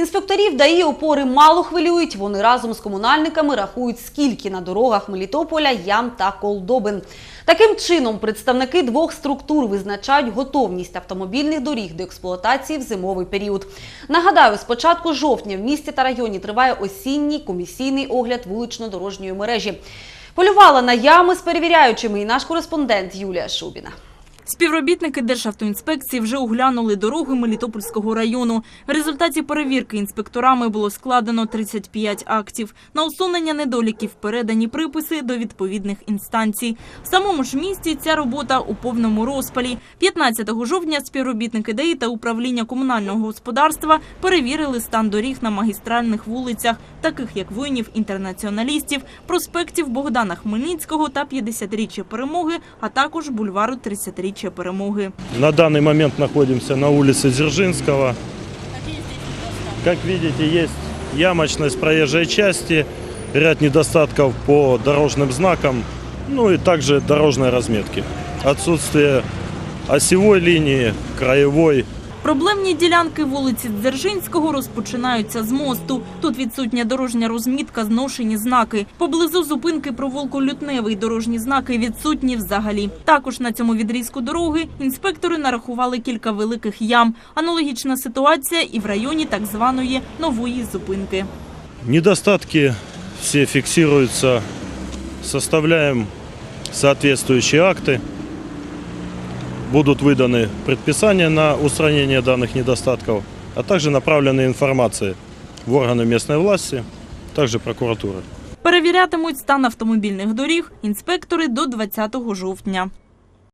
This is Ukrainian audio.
Інспекторів ДАІ опори мало хвилюють. Вони разом з комунальниками рахують, скільки на дорогах Мелітополя ям та колдобин. Таким чином, представники двох структур визначають готовність автомобільних доріг до експлуатації в зимовий період. Нагадаю, з початку жовтня в місті та районі триває осінній комісійний огляд вулично-дорожньої мережі. Полювала на ями з перевіряючими і наш кореспондент Юлія Шубіна. Співробітники Державтоінспекції вже оглянули дороги Мелітопольського району. В результаті перевірки інспекторами було складено 35 актів. На усунення недоліків передані приписи до відповідних інстанцій. В самому ж місті ця робота у повному розпалі. 15 жовтня співробітники ДАІ та управління комунального господарства перевірили стан доріг на магістральних вулицях, таких як воїнів інтернаціоналістів, проспектів Богдана Хмельницького та 50-річчя перемоги, а також бульвару 30-річчя перемоги. На данный момент находимся на улице Дзержинского. Как видите, есть ямочность проезжей части, ряд недостатков по дорожным знакам, ну и также дорожной разметки. Отсутствие осевой линии, краевой. Проблемні ділянки вулиці Дзержинського розпочинаються з мосту. Тут відсутня дорожня розмітка, зношені знаки. Поблизу зупинки провулку Лютневий дорожні знаки відсутні взагалі. Також на цьому відрізку дороги інспектори нарахували кілька великих ям. Аналогічна ситуація і в районі так званої нової зупинки. Недостатки все фиксируются, составляем соответствующие акты Будут выданы предписания на устранение данных недостатков, а также направлены информации в органы местной власти, также прокуратуры. Перевірятимуть стан автомобільних доріг інспектори до 20 жовтня.